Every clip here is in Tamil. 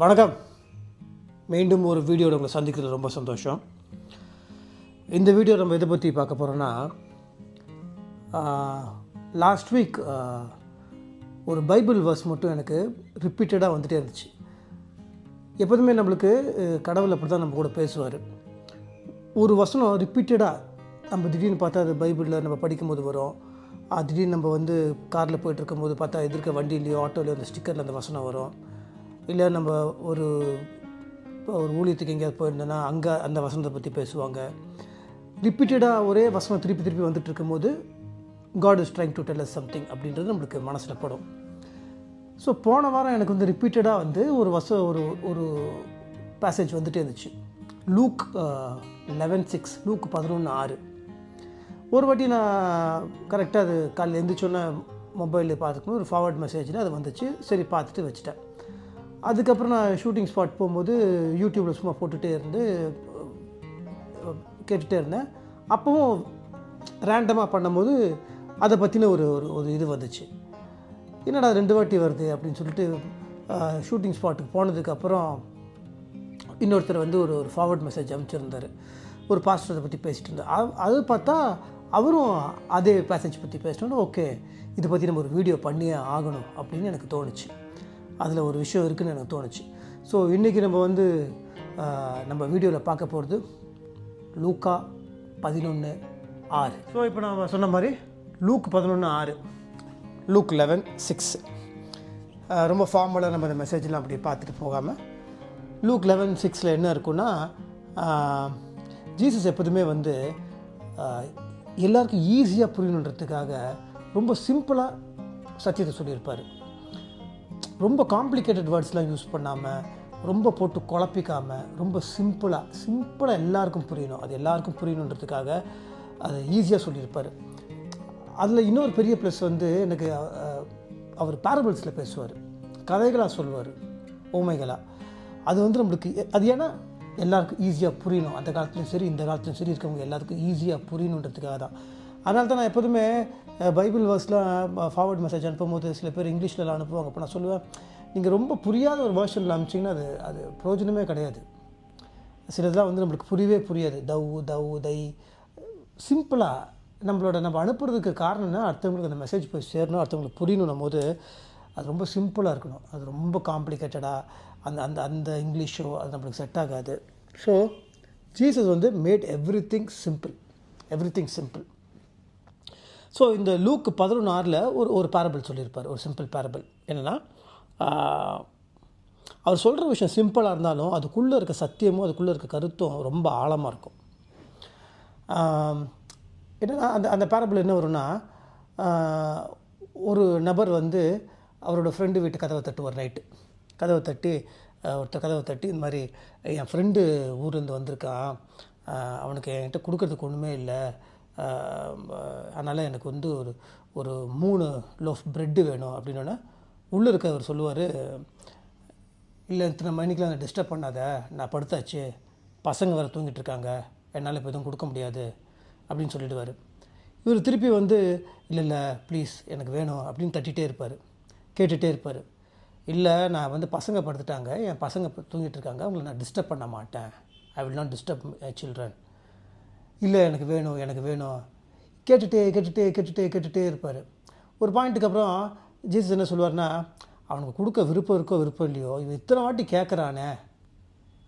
வணக்கம். மீண்டும் ஒரு வீடியோவில் உங்களை சந்திக்கிறது ரொம்ப சந்தோஷம். இந்த வீடியோ நம்ம எதை பற்றி பார்க்க போகிறோன்னா லாஸ்ட் வீக் ஒரு பைபிள் வேர்ஸ் மட்டும் எனக்கு ரிப்பீட்டடாக வந்துகிட்டே இருந்துச்சு. எப்போதுமே நம்மளுக்கு கடவுள் அப்படி தான் நம்ம கூட பேசுவார். ஒரு வசனம் ரிப்பீட்டடாக நம்ம திடீர்னு பார்த்தா அது பைபிளில் நம்ம படிக்கும்போது வரும். திடீர்னு நம்ம வந்து காரில் போயிட்டுருக்கும் போது பார்த்தா எதிர்க்க வண்டியிலையோ ஆட்டோலையோ அந்த ஸ்டிக்கரில் அந்த வசனம் வரும். இல்லை நம்ம ஒரு இப்போ ஒரு ஊழியத்துக்கு எங்கேயாவது போயிருந்தோன்னா அங்கே அந்த வசனத்தை பற்றி பேசுவாங்க. ரிப்பீட்டடாக ஒரே வசனம் திருப்பி திருப்பி வந்துட்டு இருக்கும்போது God is trying to tell us something அப்படின்றது நம்மளுக்கு மனசில் படும். ஸோ போன வாரம் எனக்கு வந்து ரிப்பீட்டடாக வந்து ஒரு வச ஒரு ஒரு பேசேஜ் வந்துட்டே இருந்துச்சு. லூக் லெவன் சிக்ஸ் லூக் பதினொன்று ஆறு. ஒரு வாட்டி நான் கரெக்டாக அது காலையில் எழுந்திரிச்சோன்னே மொபைலில் பார்த்துக்கணும் ஒரு ஃபார்வர்ட் மெசேஜில் அது வந்துச்சு. சரி பார்த்துட்டு வச்சுட்டேன். அதுக்கப்புறம் நான் ஷூட்டிங் ஸ்பாட் போகும்போது யூடியூப்பில் சும்மா போட்டுகிட்டே இருந்து கேட்டுகிட்டே இருந்தேன். அப்போவும் ரேண்டமாக பண்ணும்போது அதை பற்றின ஒரு ஒரு ஒரு இது வந்துச்சு. என்னடா ரெண்டு வாட்டி வருது அப்படின்னு சொல்லிட்டு ஷூட்டிங் ஸ்பாட்டுக்கு போனதுக்கப்புறம் இன்னொருத்தர் வந்து ஒரு ஒரு ஃபார்வர்ட் மெசேஜ் அனுப்பிச்சிருந்தார் ஒரு பாஸ்டரை பற்றி பேசிகிட்டு இருந்தார் அது- அது பார்த்தா அவரும் அதே பேசேஜ் பற்றி பேசினோன்னு ஓகே இதை பற்றி நம்ம ஒரு வீடியோ பண்ணியே ஆகணும் அப்படின்னு எனக்கு தோணுச்சு. அதில் ஒரு விஷயம் இருக்குன்னு எனக்கு தோணுச்சு. ஸோ இன்றைக்கி நம்ம வந்து நம்ம வீடியோவில் பார்க்க போகிறது லூக்கா பதினொன்று ஆறு. ஸோ இப்போ நான் சொன்ன மாதிரி லூக் பதினொன்று ஆறு. லூக் லெவன் சிக்ஸ் ரொம்ப ஃபார்மலாக நம்ம இந்த மெசேஜ்லாம் அப்படி பார்த்துட்டு போகாமல் லூக் லெவன் சிக்ஸில் என்ன இருக்குன்னா ஜீசஸ் எப்போதுமே வந்து எல்லாருக்கும் ஈஸியாக புரியணுன்றதுக்காக ரொம்ப சிம்பிளாக சத்தியத்தை சொல்லியிருப்பார். ரொம்ப காம்ப்ளிகேட்டட் வேர்ட்ஸ்லாம் யூஸ் பண்ணாமல் ரொம்ப போட்டு குழப்பிக்காமல் ரொம்ப சிம்பிளாக சிம்பிளாக எல்லாருக்கும் புரியணும். அது எல்லாருக்கும் புரியணுன்றதுக்காக அதை ஈஸியாக சொல்லியிருப்பார். அதில் இன்னொரு பெரிய ப்ளஸ் வந்து எனக்கு அவர் பேரபிள்ஸில் பேசுவார். கதைகளாக சொல்லுவார் ஓமைகளாக அது வந்து நம்மளுக்கு அது ஏன்னா எல்லாருக்கும் ஈஸியாக புரியணும். அந்த காலத்துலையும் சரி இந்த காலத்துலையும் சரி இருக்கவங்க எல்லாருக்கும் ஈஸியாக புரியணுன்றதுக்காக தான் அதனால தான் நான் எப்போதுமே பைபிள் வேர்ஸ்லாம் ஃபார்வர்ட் மெசேஜ் அனுப்பும்போது சில பேர் இங்கிலீஷ்லலாம் அனுப்புவாங்க. அப்போ நான் சொல்லுவேன் நீங்கள் ரொம்ப புரியாத ஒரு வேர்ஷனில் அனுப்பிச்சிங்கன்னா அது அது பிரயோஜனமே கிடையாது. சிலதெல்லாம் வந்து நம்மளுக்கு புரியவே புரியாது. தவ் தவ் தை. சிம்பிளாக நம்மளோட நம்ம அனுப்புறதுக்கு காரணம்னா அடுத்தவங்களுக்கு அந்த மெசேஜ் போய் சேரணும் அடுத்தவங்களுக்கு புரியணும் போது அது ரொம்ப சிம்பிளாக இருக்கணும். அது ரொம்ப காம்ப்ளிகேட்டடாக அந்த அந்த அந்த இங்கிலீஷோ அது நம்மளுக்கு செட் ஆகாது. ஸோ ஜீசஸ் வந்து made everything simple everything simple so இந்த லூக்கு பதினொன்று ஆறில் ஒரு ஒரு பேரபிள் சொல்லியிருப்பார். ஒரு சிம்பிள் பேரபிள் என்னென்னா அவர் சொல்கிற விஷயம் சிம்பிளாக இருந்தாலும் அதுக்குள்ளே இருக்க சத்தியமும் அதுக்குள்ளே இருக்க கருத்தும் ரொம்ப ஆழமாக இருக்கும். என்னென்னா என்னன்னா அந்த அந்த பேரபிள் என்ன வரும்னா ஒரு நபர் வந்து அவரோட ஃப்ரெண்டு வீட்டு கதவை தட்டுவார் நைட்டு கதவை தட்டி ஒருத்தர் கதவை தட்டி இந்த மாதிரி என் ஃப்ரெண்டு ஊர்லேருந்து வந்திருக்கான். அவனுக்கு என்கிட்ட கொடுக்கறதுக்கு ஒன்றுமே இல்லை. அதனால் எனக்கு வந்து ஒரு ஒரு மூணு லோஃப் ப்ரெட்டு வேணும் அப்படின்னோடனே உள்ளே இருக்கவர் சொல்லுவார் இல்லை இத்தனை மணிக்கெலாம் நான் டிஸ்டர்ப் பண்ணாத. நான் படுத்தாச்சு. பசங்க வேறு தூங்கிட்டு இருக்காங்க. என்னால் இப்போ எதுவும் கொடுக்க முடியாது. அப்படின்னு சொல்லிடுவார். இவர் திருப்பி வந்து இல்லை இல்லை ப்ளீஸ் எனக்கு வேணும். அப்படின்னு தட்டிகிட்டே இருப்பார். கேட்டுகிட்டே இருப்பார். இல்லை நான் வந்து பசங்க படுத்துட்டாங்க. என் பசங்க தூங்கிட்டு இருக்காங்க. அவங்கள நான் டிஸ்டர்ப் பண்ண மாட்டேன். I will not disturb children இல்லை எனக்கு வேணும் எனக்கு வேணும். கேட்டுட்டே கேட்டுட்டே கேட்டுட்டே கேட்டுகிட்டே இருப்பார். ஒரு பாயிண்ட்டுக்கு அப்புறம் ஜீசஸ் என்ன சொல்லுவார்னா அவனுக்கு கொடுக்க விருப்பம் இருக்கோ விருப்பம் இல்லையோ இவன் இத்தனை வாட்டி கேட்குறானே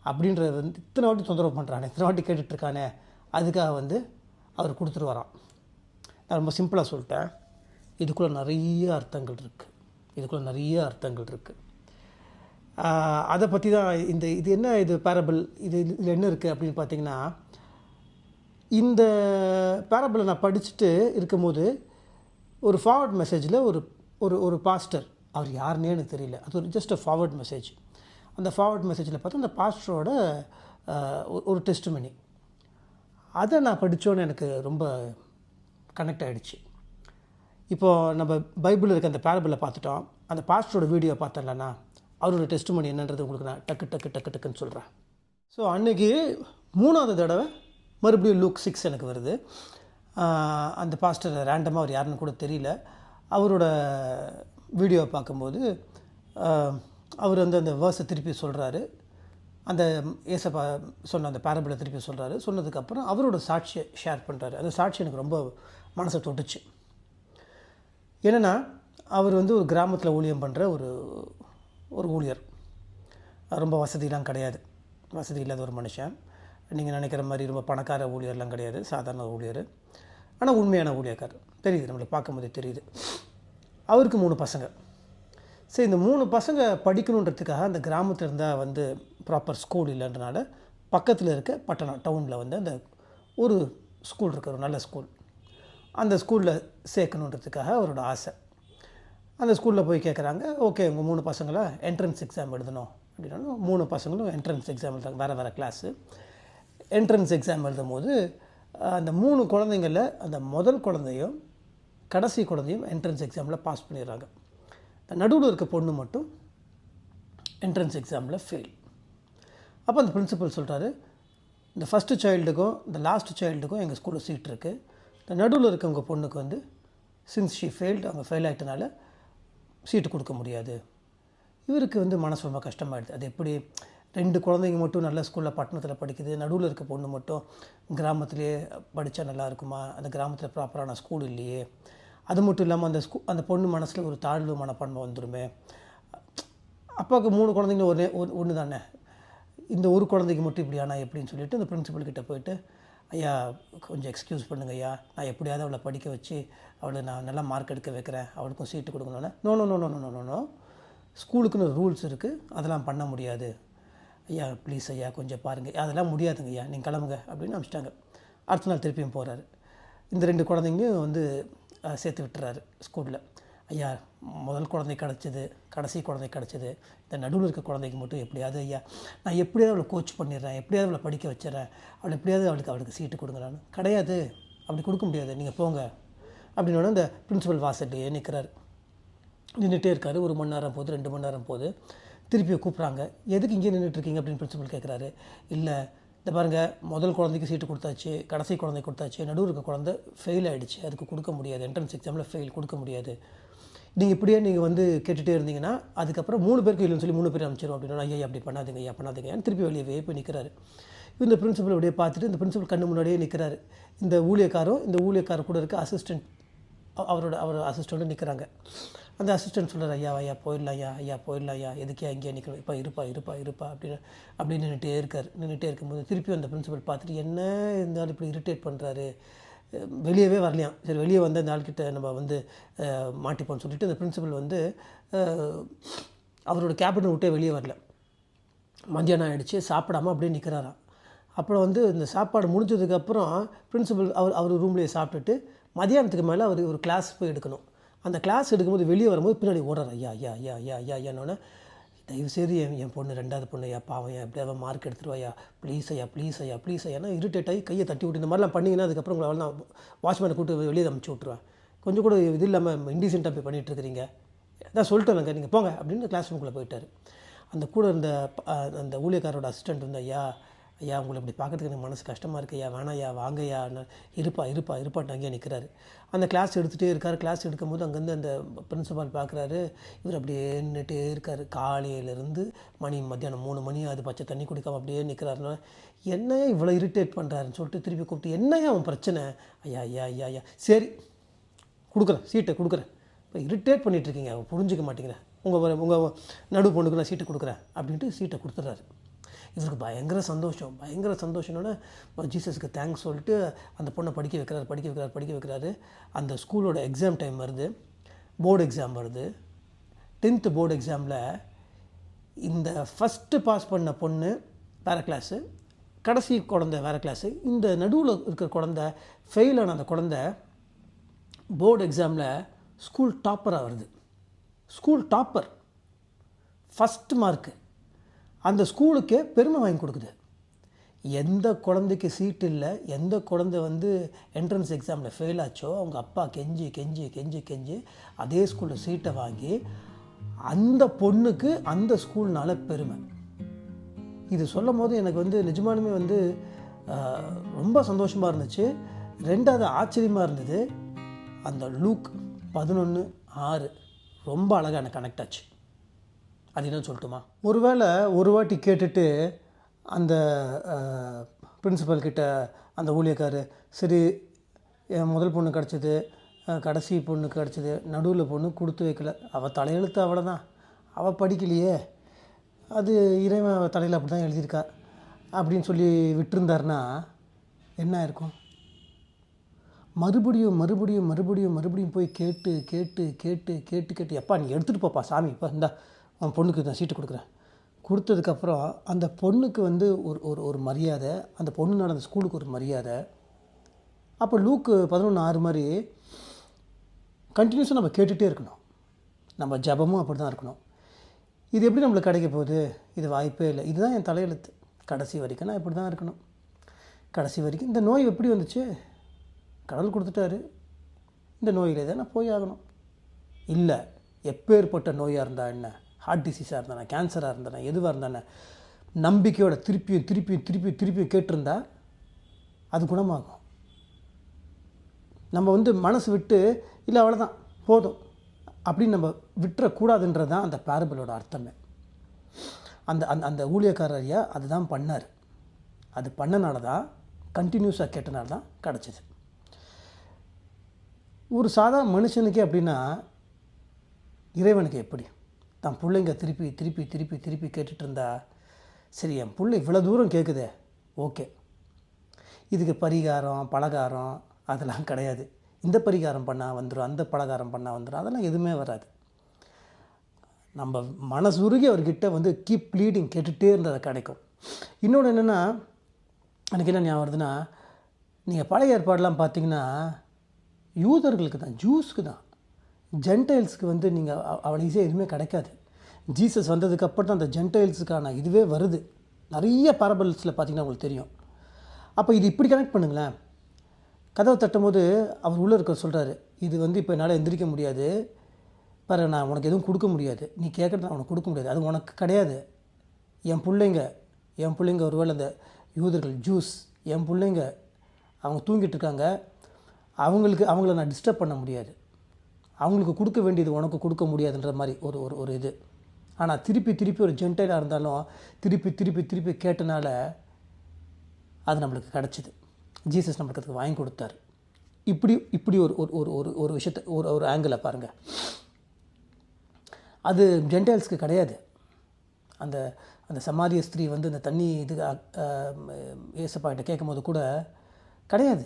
அப்படின்றத வந்து இத்தனை வாட்டி தொந்தரவு பண்ணுறானே இத்தனை வாட்டி கேட்டுட்ருக்கானே. அதுக்காக வந்து அவர் கொடுத்துட்டு வரான் நான் ரொம்ப சிம்பிளாக சொல்லிட்டேன். இதுக்குள்ளே நிறைய அர்த்தங்கள் இருக்குது இதுக்குள்ளே நிறைய அர்த்தங்கள் இருக்குது அதை பற்றி தான் இந்த இது என்ன இது பேரபிள் இது இதில் என்ன இருக்குது அப்படின்னு பார்த்தீங்கன்னா இந்த பேரபிளை நான் படிச்சுட்டு இருக்கும்போது ஒரு ஃபார்வர்ட் மெசேஜில் ஒரு ஒரு ஒரு பாஸ்டர் அவர் யாருன்னே எனக்கு தெரியல. அது ஒரு ஜஸ்ட் அ ஃபார்வர்ட் மெசேஜ் அந்த ஃபார்வர்ட் மெசேஜில் பார்த்தா அந்த பாஸ்டரோட ஒரு டெஸ்ட் மணி அதை நான் படித்தோன்னே எனக்கு ரொம்ப கனெக்ட் ஆகிடுச்சு இப்போது நம்ம பைபிளில் இருக்க அந்த பேரபிளை பார்த்துட்டோம். அந்த பாஸ்டரோட வீடியோ பார்த்தோம்லண்ணா அவரோட டெஸ்ட் மணி என்னன்றது உங்களுக்கு நான் டக்கு டக்கு டக்கு டக்குன்னு சொல்கிறேன் ஸோ அன்னைக்கு மூணாவது தடவை மறுபடியும் லூக் சிக்ஸ் எனக்கு வருது. அந்த பாஸ்டர் ரேண்டமாக அவர் யாருன்னு கூட தெரியல. அவரோட வீடியோவை பார்க்கும்போது அவர் வந்து அந்த வேர்ஸை திருப்பி சொல்கிறாரு அந்த ஏசப்பா சொன்ன அந்த பேரபிளை திருப்பி சொல்கிறாரு சொன்னதுக்கப்புறம் அவரோட சாட்சியை ஷேர் பண்ணுறாரு அந்த சாட்சி எனக்கு ரொம்ப மனசை தொட்டுச்சு. என்னென்னா அவர் வந்து ஒரு கிராமத்தில் ஊழியம் பண்ணுற ஒரு ஒரு ஊழியர். ரொம்ப வசதிலாம் கிடையாது. வசதி இல்லாத ஒரு மனுஷன். நீங்கள் நினைக்கிற மாதிரி ரொம்ப பணக்கார ஊழியர்லாம் கிடையாது சாதாரண ஊழியர். ஆனால் உண்மையான ஊழியக்கார். தெரியுது நம்மளுக்கு பார்க்கும்போதே தெரியுது. அவருக்கு மூணு பசங்க. சரி இந்த மூணு பசங்க படிக்கணுன்றதுக்காக அந்த கிராமத்தில் இருந்தால் வந்து ப்ராப்பர் ஸ்கூல் இல்லைன்றனால பக்கத்தில் இருக்க பட்டணம் டவுனில் வந்து அந்த ஒரு ஸ்கூல் இருக்கு ஒரு நல்ல ஸ்கூல் அந்த ஸ்கூலில் சேர்க்கணுன்றதுக்காக அவரோட ஆசை. அந்த ஸ்கூலில் போய் கேட்குறாங்க ஓகே உங்கள் மூணு பசங்களை என்ட்ரன்ஸ் எக்ஸாம் எழுதணும். அப்படின்னா மூணு பசங்களும் என்ட்ரன்ஸ் எக்ஸாம் எழுதுறாங்க வேறு வேறு கிளாஸு என்ட்ரன்ஸ் எக்ஸாம் எழுதும் போது அந்த மூணு குழந்தைங்கள அந்த முதல் குழந்தையும் கடைசி குழந்தையும் என்ட்ரன்ஸ் எக்ஸாமில் பாஸ் பண்ணிடுறாங்க. இந்த நடுவில் இருக்க பொண்ணு மட்டும் என்ட்ரன்ஸ் எக்ஸாமில் ஃபெயில் அப்போ அந்த பிரின்சிபல் சொல்கிறாரு இந்த ஃபஸ்ட்டு சைல்டுக்கும் இந்த லாஸ்ட் சைல்டுக்கும் எங்கள் ஸ்கூலில் சீட் இருக்குது இந்த நடுவில் இருக்கவங்க பொண்ணுக்கு வந்து சின்ஸ் ஷீ ஃபெயில்டு அவங்க ஃபெயில் ஆகிட்டனால சீட்டு கொடுக்க முடியாது. இவருக்கு வந்து மனசு ரொம்ப கஷ்டமாயிடுது. அது எப்படி ரெண்டு குழந்தைங்க மட்டும் நல்ல ஸ்கூலில் பட்டணத்தில் படிக்குது நடுவில் இருக்க பொண்ணு மட்டும் கிராமத்துலேயே படித்தா நல்லா இருக்குமா? அந்த கிராமத்தில் ப்ராப்பரான ஸ்கூல் இல்லையே. அது மட்டும் இல்லாமல் அந்த ஸ்கூ அந்த பொண்ணு மனசில் ஒரு தாழ்வு மனப்பான்மை வந்துடுமே அப்பாவுக்கு மூணு குழந்தைங்க ஒரே ஒன்று தானே இந்த ஒரு குழந்தைக்கு மட்டும் இப்படி ஆனால் எப்படின்னு சொல்லிட்டு அந்த பிரின்சிபல் கிட்டே போயிட்டு ஐயா கொஞ்சம் எக்ஸ்கியூஸ் பண்ணுங்க ஐயா. நான் எப்படியாவது அவளை படிக்க வச்சு அவளை நான் நல்லா மார்க் எடுக்க வைக்கிறேன். அவளுக்கும் சீட்டு கொடுக்கணும்னா. No no no no no no no ஸ்கூலுக்குன்னு rules இருக்குது அதெல்லாம் பண்ண முடியாது. ஐயா ப்ளீஸ் ஐயா கொஞ்சம் பாருங்கள் அதெல்லாம் முடியாதுங்க ஐயா. நீங்கள் கிளம்புங்க அப்படின்னு அனுப்பிச்சிட்டாங்க. அடுத்த நாள் திருப்பியும் போகிறாரு இந்த ரெண்டு குழந்தைங்களும் வந்து சேர்த்து விட்டுறாரு ஸ்கூலில் ஐயா முதல் குழந்தை கிடச்சிது கடைசி குழந்தை கிடச்சிது. இந்த நடுவில் இருக்க குழந்தைக்கு மட்டும் எப்படியாவது ஐயா நான் எப்படியாவது அவளை கோச் பண்ணிடுறேன் எப்படியாவது அவளை படிக்க வச்சிடறேன். அவளை எப்படியாவது அவளுக்கு அவளுக்கு சீட்டு கொடுங்களான்னு கிடையாது. அப்படி கொடுக்க முடியாது. நீங்கள் போங்க. அப்படின்னு இந்த பிரின்சிபல் வாசல்லையே நிற்கிறாரு நின்றுட்டே இருக்காரு. ஒரு மணி நேரம் போகுது ரெண்டு மணி நேரம் போகுது. திருப்பி கூப்பிட்றாங்க. எதுக்கு இங்கே நின்றுட்டு இருக்கீங்க அப்படின்னு பிரின்சிபல் கேட்குறாரு. இல்லை இந்த பாருங்கள் முதல் குழந்தைக்கு சீட்டு கொடுத்தாச்சு கடைசி குழந்தை கொடுத்தாச்சு நடுவு இருக்க குழந்தை ஃபெயில் ஆகிடுச்சு அதுக்கு கொடுக்க முடியாது என்ட்ரன்ஸ் எக்ஸாமில் ஃபெயில் கொடுக்க முடியாது. நீங்கள் இப்படியே நீங்கள் வந்து கேட்டுகிட்டே இருந்தீங்கன்னா அதுக்கப்புறம் மூணு பேருக்கு இல்லைன்னு சொல்லி மூணு பேர் அனுப்பிச்சிடும் அப்படின்னா ஐயா அப்படி பண்ணாதீங்க ஐயா பண்ணாதீங்க திருப்பி வெளியே போய் நிற்கிறாரு இந்த பிரின்சிபல் அப்படியே பார்த்துட்டு இந்த பிரின்சிபல் கண்ணு முன்னாடியே நிற்கிறாரு இந்த ஊழியக்காரும் இந்த ஊழியக்காரர் கூட இருக்க அசிஸ்டன்ட் அவரோட அவர் அசிஸ்டண்ட்டும் நிற்கிறாங்க அந்த அசிஸ்டன்ட் சொல்கிறார் ஐயா ஐயா போயிடலாம் ஐயா ஐயா போயிடலாம் ஐயா. எதுக்கே அங்கேயே நிற்கணும் இப்போ இருப்பா இருப்பா இருப்பா அப்படின்னு அப்படின்னு நின்றுட்டே இருக்கார். நின்றுட்டே இருக்கும்போது திருப்பி அந்த பிரின்சிபல் பார்த்துட்டு என்ன இருந்தாலும் இப்படி இரிட்டேட் பண்ணுறாரு வெளியவே வரலையாம். சரி வெளியே வந்து அந்த ஆள்கிட்ட நம்ம வந்து மாட்டிப்போம்னு சொல்லிட்டு அந்த பிரின்சிபல் வந்து அவரோட கேபினை விட்டே வெளியே வரல. மத்தியானம் ஆகிடுச்சு சாப்பிடாம அப்படியே நிற்கிறாராம் அப்புறம் வந்து இந்த சாப்பாடு முடிஞ்சதுக்கப்புறம் பிரின்சிபல் அவர் அவர் ரூம்லேயே சாப்பிட்டுட்டு மதியானத்துக்கு மேலே அவர் ஒரு கிளாஸ் போய் எடுக்கணும். அந்த கிளாஸ் எடுக்கும்போது வெளியே வரும்போது பின்னாடி ஓடுறார். ஐயா ஐயா ஐயா ஐயா ஐயா ஐயானோடனே தயவு செய்து என் என் பொண்ணு ரெண்டாவது பொண்ணு ஐயா பாவம் ஐயா எப்படியாவது மார்க் எடுத்துருவாயா ப்ளீஸ் ஐயா ப்ளீஸ் ஐயா ப்ளீஸ் ஐயானா இரிட்டேட் ஆகி கையை தட்டி விட்டு இந்த மாதிரிலாம் பண்ணிங்கன்னா அதுக்கப்புறம் உங்களை நான் வாட்ச்மேனை கூப்பிட்டு வெளியே அமுச்சு விட்ருவேன் கொஞ்சம் கூட இது இல்லாமல் இன்டீசென்ட்டாக போய் பண்ணிட்டு இருக்கிறீங்க. அதான் சொல்லிட்டேன்லங்க நீங்கள் போங்க. அப்படின்னு கிளாஸ் ரூம்குள்ளே போயிட்டார். அந்த கூட இருந்த அந்த ஊழியக்காரோட அசிஸ்டண்ட் வந்து ஐயா ஐயா உங்களை இப்படி பார்க்கறதுக்கு எனக்கு மனசு கஷ்டமாக இருக்கு ஐயா வேணாம் ஐயா வாங்க ஐயா இருப்பா இருப்பா இருப்பாட்டு அங்கேயே நிற்கிறாரு அந்த கிளாஸ் எடுத்துகிட்டே இருக்கார். கிளாஸ் எடுக்கும்போது அங்கேருந்து அந்த பிரின்ஸிபால் பார்க்குறாரு. இவர் அப்படியே நின்றுட்டே இருக்கார். காலையிலேருந்து மணி மத்தியானம் மூணு மணி அது பச்சை தண்ணி குடிக்காமல் அப்படியே நிற்கிறாருன்னா என்னையா இவ்வளோ இரிட்டேட் பண்ணுறாருன்னு சொல்லிட்டு திருப்பி கூப்பிட்டு என்னையா அவன் பிரச்சனை? ஐயா ஐயா ஐயா ஐயா. சரி கொடுக்குறேன் சீட்டை கொடுக்குறேன். இப்போ இரிட்டேட் பண்ணிகிட்ருக்கீங்க இருக்கீங்க அவன் புரிஞ்சுக்க மாட்டேங்கிறேன். உங்கள் உங்கள் நடு பொண்ணுக்கு நான் சீட்டை கொடுக்குறேன். அப்படின்ட்டு சீட்டை கொடுத்துட்றாரு இவருக்கு பயங்கர சந்தோஷம். பயங்கர சந்தோஷம்னோட ஜீசஸ்க்கு தேங்க்ஸ் சொல்லிட்டு அந்த பொண்ணை படிக்க வைக்கிறாரு படிக்க வைக்கிறார் படிக்க வைக்கிறாரு. அந்த ஸ்கூலோட எக்ஸாம் டைம் வருது. போர்டு எக்ஸாம் வருது. டென்த்து போர்டு எக்ஸாமில் இந்த ஃபஸ்ட்டு பாஸ் பண்ண பொண்ணு வேறு கிளாஸு கடைசி குழந்தை வேறு கிளாஸு இந்த நடுவில் இருக்கிற குழந்த ஃபெயில் ஆன அந்த குழந்த போர்டு எக்ஸாமில் ஸ்கூல் டாப்பராக வருது. ஸ்கூல் டாப்பர் ஃபஸ்ட் மார்க்கு அந்த ஸ்கூலுக்கே பெருமை வாங்கி கொடுக்குது. எந்த குழந்தைக்கு சீட் இல்லை எந்த குழந்தை வந்து என்ட்ரன்ஸ் எக்ஸாமில் ஃபெயில் ஆச்சோ அவங்க அப்பா கெஞ்சி கெஞ்சி கெஞ்சி கெஞ்சி அதே ஸ்கூலில் சீட்டை வாங்கி அந்த பொண்ணுக்கு அந்த ஸ்கூல்னால பெருமை. இது சொல்லும் போது எனக்கு வந்து நிஜமானுமே வந்து ரொம்ப சந்தோஷமாக இருந்துச்சு. ரெண்டாவது ஆச்சரியமாக இருந்தது அந்த லூக் பதினொன்று ஆறு ரொம்ப அழகாக எனக்கு கனெக்ட் ஆச்சு. அது என்னன்னு சொல்லட்டுமா? ஒருவேளை ஒரு வாட்டி கேட்டுட்டு அந்த பிரின்சிபல் கிட்ட அந்த ஊழியக்கார் சரி என் முதல் பொண்ணு கிடச்சிது கடைசி பொண்ணு கிடச்சிது நடுவில் பொண்ணு கொடுத்து வைக்கல. அவள் தலையெழுத்து அவ்வளோதான் அவள் படிக்கலையே. அது இறைவன் அவள் தலையில் அப்படி தான் எழுதியிருக்கா. அப்படின்னு சொல்லி விட்டுருந்தாருன்னா என்ன இருக்கும் மறுபடியும் மறுபடியும் மறுபடியும் மறுபடியும் போய் கேட்டு கேட்டு கேட்டு கேட்டு கேட்டு எப்பா நீ எடுத்துகிட்டு போப்பா சாமி இப்போ இந்தா. அவன் பொண்ணுக்கு நான் சீட்டு கொடுக்குறேன். கொடுத்ததுக்கப்புறம் அந்த பொண்ணுக்கு வந்து ஒரு ஒரு ஒரு மரியாதை அந்த பொண்ணு நடந்த ஸ்கூலுக்கு ஒரு மரியாதை. அப்போ லூக்கு பதினொன்று ஆறு மாதிரி கண்டினியூஸாக நம்ம கேட்டுகிட்டே இருக்கணும். நம்ம ஜபமும் அப்படி தான் இருக்கணும். இது எப்படி நம்மளுக்கு கிடைக்க போகுது? இது வாய்ப்பே இல்லை. இதுதான் என் தலையெழுத்து. கடைசி வரைக்கும் நான் இப்படி தான் இருக்கணும். கடைசி வரைக்கும் இந்த நோய் எப்படி வந்துச்சு? கடவுள் கொடுத்துட்டாரு. இந்த நோயிலே தான் நான் போய் ஆகணும். இல்லை எப்பேற்பட்ட நோயாக இருந்தால் என்ன? ஹார்ட் டிசீஸாக இருந்தானே கேன்சராக இருந்தானே எதுவாக இருந்தானே நம்பிக்கையோட திருப்பியும் திருப்பியும் திருப்பியும் திருப்பியும் கேட்டிருந்தா அது குணமாகும். நம்ம வந்து மனசு விட்டு இல்லை அவ்வளோதான் போதும் அப்படின்னு நம்ம விட்டுறக்கூடாதுன்றது தான் அந்த பேரபிளோட அர்த்தமே. அந்த அந்த அந்த ஊழியக்காரர் ஐயா அதுதான் பண்ணார். அது பண்ணனால தான் கண்டினியூஸாக கேட்டனால தான் கிடச்சிது. ஒரு சாதாரண மனுஷனுக்கே அப்படின்னா இறைவனுக்கு எப்படி? தான் பிள்ளைங்க திருப்பி திருப்பி திருப்பி திருப்பி கேட்டுட்டு இருந்தா சரி என் பிள்ளை இவ்வளோ தூரம் கேட்குதே ஓகே. இதுக்கு பரிகாரம் பலகாரம் அதெல்லாம் கிடையாது. இந்த பரிகாரம் பண்ணால் வந்துடும் அந்த பலகாரம் பண்ணால் வந்துடும் அதெல்லாம் எதுவுமே வராது. நம்ம மனசுருகி அவர்கிட்ட வந்து கீப் ப்ளீடிங் கேட்டுகிட்டே இருந்தது கிடைக்கும். இன்னொன்று என்னென்னா எனக்கு என்ன ஞாபகம் வருதுன்னா நீங்கள் பழைய ஏற்பாடெலாம் பார்த்தீங்கன்னா யூதர்களுக்கு தான் ஜூஸ்க்கு தான். ஜென்டைல்ஸ்க்கு வந்து நீங்கள் அவ்வளோ ஈஸியாக எதுவுமே கிடைக்காது. ஜீசஸ் வந்ததுக்கப்புறம் தான் அந்த ஜென்டைல்ஸுக்கான இதுவே வருது. நிறைய பரபல்ஸில் பார்த்தீங்கன்னா உங்களுக்கு தெரியும். அப்போ இது இப்படி கனெக்ட் பண்ணுங்களேன். கதவை தட்டும் போது அவர் உள்ளே இருக்க சொல்கிறாரு இது வந்து இப்போ என்னால் எந்திரிக்க முடியாது. பாரு நான் உனக்கு எதுவும் கொடுக்க முடியாது. நீ கேட்குறது நான் உனக்கு கொடுக்க முடியாது. அது உனக்கு கிடையாது. என் பிள்ளைங்க என் பிள்ளைங்க ஒருவேளை அந்த யூதர்கள் ஜூஸ் என் பிள்ளைங்க அவங்க தூங்கிட்டு இருக்காங்க. அவங்களுக்கு அவங்கள நான் டிஸ்டர்ப் பண்ண முடியாது. அவங்களுக்கு கொடுக்க வேண்டியது உனக்கு கொடுக்க முடியாதுன்ற மாதிரி ஒரு ஒரு ஒரு இது. ஆனால் திருப்பி திருப்பி ஒரு ஜென்டைலாக இருந்தாலும் திருப்பி திருப்பி திருப்பி கேட்டனால அது நம்மளுக்கு கிடச்சிது. ஜீசஸ் நம்மளுக்கு அதுக்கு வாங்கி கொடுத்தாரு. இப்படி இப்படி ஒரு ஒரு ஒரு ஒரு ஒரு விஷயத்தை ஒரு ஒரு ஆங்கிளை பாருங்கள் அது ஜென்டைல்ஸ்க்கு கிடையாது. அந்த அந்த சமாரிய ஸ்திரீ வந்து இந்த தண்ணி இது ஏசப்பாகிட்ட கேட்கும்போது கூட கிடையாது.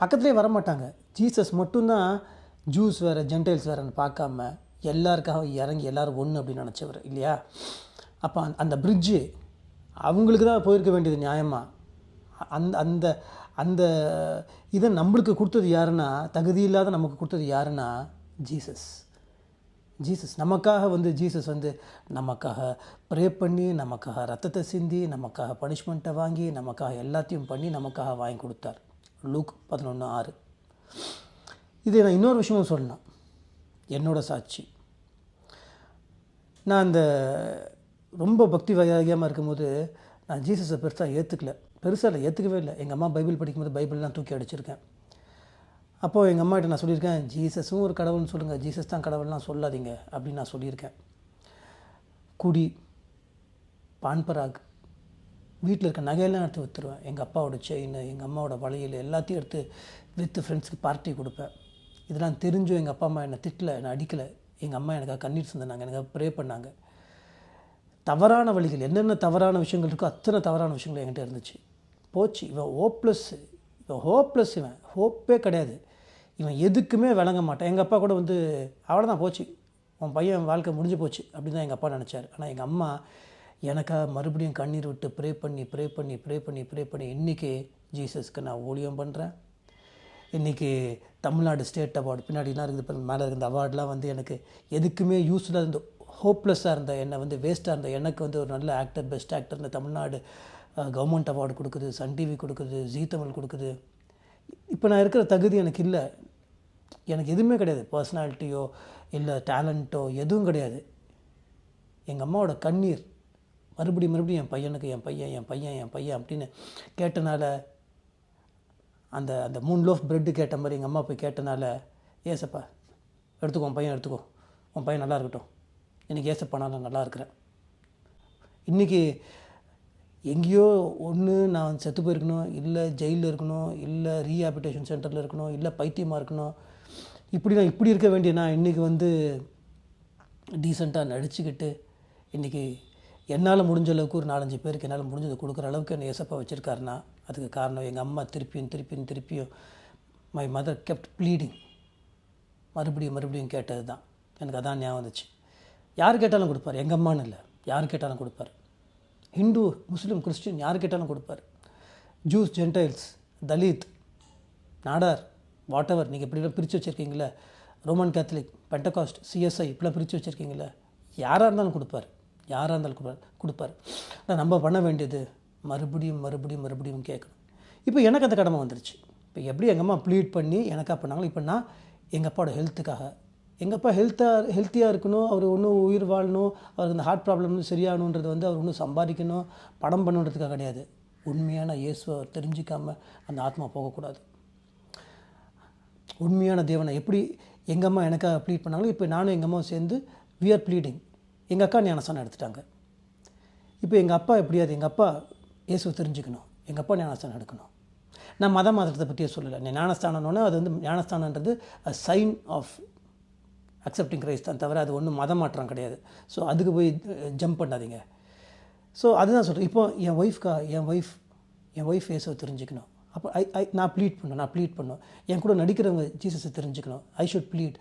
பக்கத்துலேயே வர மாட்டாங்க ஜீசஸ் மட்டும்தான் ஜூஸ் வேறு ஜென்டைல்ஸ் வேறுன்னு பார்க்காம எல்லாருக்காக இறங்கி எல்லோரும் ஒன்று அப்படின்னு நினச்சவர் இல்லையா? அப்போ அந்த பிரிட்ஜு அவங்களுக்கு தான் போயிருக்க வேண்டியது நியாயமாக அந்த அந்த அந்த இதை நம்மளுக்கு கொடுத்தது யாருன்னா தகுதி இல்லாத நமக்கு கொடுத்தது யாருன்னா ஜீசஸ். ஜீசஸ் நமக்காக வந்து ஜீசஸ் வந்து நமக்காக ப்ரே பண்ணி நமக்காக ரத்தத்தை சிந்தி நமக்காக பனிஷ்மெண்ட்டை வாங்கி நமக்காக எல்லாத்தையும் பண்ணி நமக்காக வாங்கி கொடுத்தார். லூக் பதினொன்று ஆறு. இதை நான் இன்னொரு விஷயமும் சொல்லலாம். என்னோடய சாட்சி. நான் அந்த ரொம்ப பக்தி வைராகியமாக இருக்கும்போது நான் ஜீசஸை பெருசாக ஏற்றுக்கல பெருசாக இல்லை ஏற்றுக்கவே இல்லை. எங்கள் அம்மா பைபிள் படிக்கும்போது பைபிள்லாம் தூக்கி அடிச்சிருக்கேன். அப்போது எங்கள் அம்மாகிட்ட நான் சொல்லியிருக்கேன் ஜீசஸும் ஒரு கடவுள்னு சொல்லுங்கள் ஜீசஸ் தான் கடவுள்லாம் சொல்லாதீங்க. அப்படின்னு நான் சொல்லியிருக்கேன். குடி பான்பராக் வீட்டில் இருக்க நகையெல்லாம் எடுத்து விற்றுருவேன் எங்கள் அப்பாவோட செயின் எங்கள் அம்மாவோட வளையல் எல்லாத்தையும் எடுத்து விற்று ஃப்ரெண்ட்ஸுக்கு பார்ட்டி கொடுப்பேன். இதெல்லாம் தெரிஞ்சும் எங்கள் அப்பா அம்மா என்னை திட்டலை என்னை அடிக்கலை. எங்கள் அம்மா எனக்காக கண்ணீர் சிந்தினாங்க எனக்காக ப்ரே பண்ணாங்க. தவறான வழிகள் என்னென்ன தவறான விஷயங்கள் இருக்கோ அத்தனை தவறான விஷயங்கள் என்கிட்ட இருந்துச்சு. போச்சு. இவன் ஹோப்லெஸ் இவன் ஹோப்லெஸ் இவன். ஹோப்பே கிடையாது. இவன் எதுக்குமே விளங்க மாட்டான். எங்கள் அப்பா கூட வந்து அவ்வளோதான் போச்சு. உன் பையன் வாழ்க்கை முடிஞ்சு போச்சு அப்படின்னு தான் எங்கள் அப்பா நினச்சார். ஆனால் எங்கள் அம்மா எனக்காக மறுபடியும் கண்ணீர் விட்டு ப்ரே பண்ணி ப்ரே பண்ணி ப்ரே பண்ணி ப்ரே பண்ணி இன்றைக்கி ஜீசஸ்க்கு நான் ஊழியம் பண்ணுறேன் இன்றைக்கி தமிழ்நாடு ஸ்டேட் அவார்டு பின்னாடிலாம் இருக்குது இப்போ மேலே இருந்த அவார்டெலாம் வந்து எனக்கு எதுக்குமே யூஸ்ஃபுல்லாக இருந்த ஹோப்லெஸ்ஸாக இருந்த என்னை வந்து வேஸ்ட்டாக இருந்த எனக்கு வந்து ஒரு நல்ல ஆக்டர் பெஸ்ட் ஆக்டர் இந்த தமிழ்நாடு கவர்மெண்ட் அவார்டு கொடுக்குது சன் டிவி கொடுக்குது ஜீ தமிழ் கொடுக்குது. இப்போ நான் இருக்கிற தகுதி எனக்கு இல்லை. எனக்கு எதுவுமே கிடையாது. பர்சனாலிட்டியோ இல்லை டேலண்ட்டோ எதுவும் கிடையாது. எங்கள் அம்மாவோட கண்ணீர் மறுபடியும் மறுபடியும் என் பையனுக்கு என் பையன் என் பையன் என் பையன் அப்படின்னு கேட்டனால அந்த அந்த மூணு லோஃப் ப்ரெட்டு கேட்ட மாதிரி எங்கள் அம்மா போய் கேட்டனால ஏசப்பா எடுத்துக்கோ உன் பையன் எடுத்துக்கோ. உன் பையன் நல்லா இருக்கட்டும். இன்றைக்கி ஏசப்பா நான் நல்லா இருக்கிறேன். இன்றைக்கி எங்கேயோ ஒன்று நான் செத்து போயிருக்கணும் இல்லை ஜெயிலில் இருக்கணும் இல்லை ரீஹாபிட்டேஷன் சென்டரில் இருக்கணும் இல்லை பைத்தியமாக இருக்கணும். இப்படி நான் இப்படி இருக்க வேண்டிய நான் இன்றைக்கி வந்து டீசெண்டாக நடிச்சுக்கிட்டு இன்றைக்கி என்னால் முடிஞ்ச அளவுக்கு ஒரு நாலஞ்சு பேருக்கு என்னால் முடிஞ்சதை கொடுக்குற அளவுக்கு என்னை ஏசப்பா வச்சுருக்காருன்னா அதுக்கு காரணம் எங்கள் அம்மா திருப்பியும் திருப்பியும் திருப்பியும் மை மதர் கெப்ட் ப்ளீடிங் மறுபடியும் மறுபடியும் கேட்டது தான் எனக்கு அதான் ஞாபகம் வந்துச்சு. யார் கேட்டாலும் கொடுப்பார். எங்கள் அம்மான்னு இல்லை. யார் கேட்டாலும் கொடுப்பார். ஹிந்து முஸ்லீம் கிறிஸ்டின் யார் கேட்டாலும் கொடுப்பார். Jews gentiles Dalit Nadar whatever நீங்கள் இப்படிலாம் பிரித்து வச்சுருக்கீங்களே ரோமன் கேத்தலிக் பெண்டகாஸ்ட் சிஎஸ்ஐ இப்படிலாம் பிரித்து வச்சுருக்கீங்களே யாராக இருந்தாலும் கொடுப்பார். யாராக இருந்தாலும் கொடுப்பார். கொடுப்பார். ஆனால் நம்ம பண்ண வேண்டியது மறுபடியும் மறுபடியும் மறுபடியும் கேட்கணும். இப்போ எனக்கு அந்த கடமை வந்துருச்சு. இப்போ எப்படி எங்கள் அம்மா ப்ளீட் பண்ணி எனக்கா பண்ணாங்களோ இப்போ நான் எங்கள் அப்பாவோட ஹெல்த்துக்காக எங்கள் அப்பா ஹெல்த்தாக ஹெல்த்தியாக இருக்கணும் அவர் ஒன்றும் உயிர் வாழணும் அவருக்கு இந்த ஹார்ட் ப்ராப்ளம் சரியாகணுன்றது வந்து அவர் ஒன்றும் சம்பாதிக்கணும் படம் பண்ணுன்றதுக்காக கிடையாது. உண்மையான இயேசுவை அவர் தெரிஞ்சிக்காமல் அந்த ஆத்மா போகக்கூடாது. உண்மையான தேவனை எப்படி எங்கள் அம்மா எனக்காக ப்ளீட் பண்ணாங்களோ இப்போ நானும் எங்கள் அம்மாவும் சேர்ந்து வி ஆர் ப்ளீடிங் எங்கள் அக்கா ஞானசானம் எடுத்துட்டாங்க. இப்போ எங்கள் அப்பா எப்படியாது எங்கள் அப்பா இயேசு தெரிஞ்சுக்கணும். எங்கள் அப்பா ஞானஸ்தானம் எடுக்கணும். நான் மத மாதத்தை பற்றியே சொல்லலை. ஞானஸ்தானம்னு அது வந்து ஞானஸ்தானன்றது a sign of accepting Christ தான் தவிர அது ஒன்றும் மத மாற்றம் கிடையாது. ஸோ அதுக்கு போய் ஜம்ப் பண்ணாதீங்க. ஸோ அதுதான் சொல்கிறேன் இப்போ என் ஒய்ஃப்கா என் ஒய்ஃப் என் ஒய்ஃப் ஏசோ தெரிஞ்சுக்கணும். அப்போ ஐ ஐ நான் ப்ளீட் பண்ணணும் நான் ப்ளீட் பண்ணணும். என் கூட நடிக்கிறவங்க ஜீசஸை தெரிஞ்சுக்கணும். ஐ ஷுட் ப்ளீட்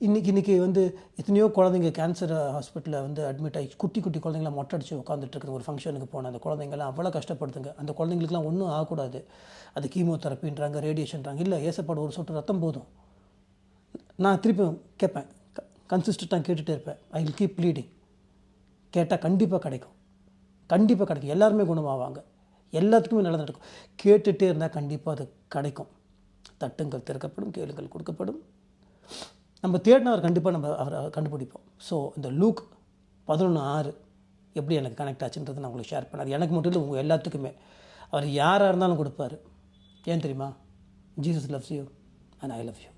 இன்றைக்கி இன்றைக்கி வந்து எத்தனையோ குழந்தைங்க கேன்சர் ஹாஸ்பிட்டலில் வந்து அட்மிட் ஆகி குட்டி குட்டி குழந்தைங்கள மொட்டை அடிச்சு உட்காந்துட்டு ஒரு ஃபங்க்ஷனுக்கு போனேன் அந்த குழந்தைங்கலாம் அவ்வளோ கஷ்டப்படுதுங்க. அந்த குழந்தைங்களுக்குலாம் ஒன்றும் ஆகக்கூடாது. அது கீமோதெரப்பின்றாங்க ரேடியேஷன்றாங்க இல்லை ஏசப்பாடு ஒரு சொட்டு ரத்தம் போதும். நான் திருப்பி கேட்பேன். கன்சிஸ்டண்ட்டாக கேட்டுகிட்டே இருப்பேன். ஐ வில் கீப் ப்ளீடிங் கேட்டால் கண்டிப்பாக கிடைக்கும். கண்டிப்பாக கிடைக்கும். எல்லாருமே குணமாவாங்க. எல்லாத்துக்குமே நல்லா நடக்கும். கேட்டுகிட்டே இருந்தால் கண்டிப்பாக அது கிடைக்கும். தட்டுங்கள் திறக்கப்படும் கேளுங்கள் கொடுக்கப்படும். நம்ம தேடினவர் கண்டிப்பாக நம்ம அவரை கண்டுபிடிப்போம். ஸோ இந்த லூக் பதினொன்று ஆறு எப்படி எனக்கு கனெக்ட் ஆச்சுன்றதை நான் உங்களுக்கு ஷேர் பண்ணேன் அது எனக்கு மட்டும் இல்லை உங்கள் எல்லாத்துக்குமே. அவர் யாராக இருந்தாலும் கொடுப்பாரு. ஏன் தெரியுமா? Jesus loves you and I love you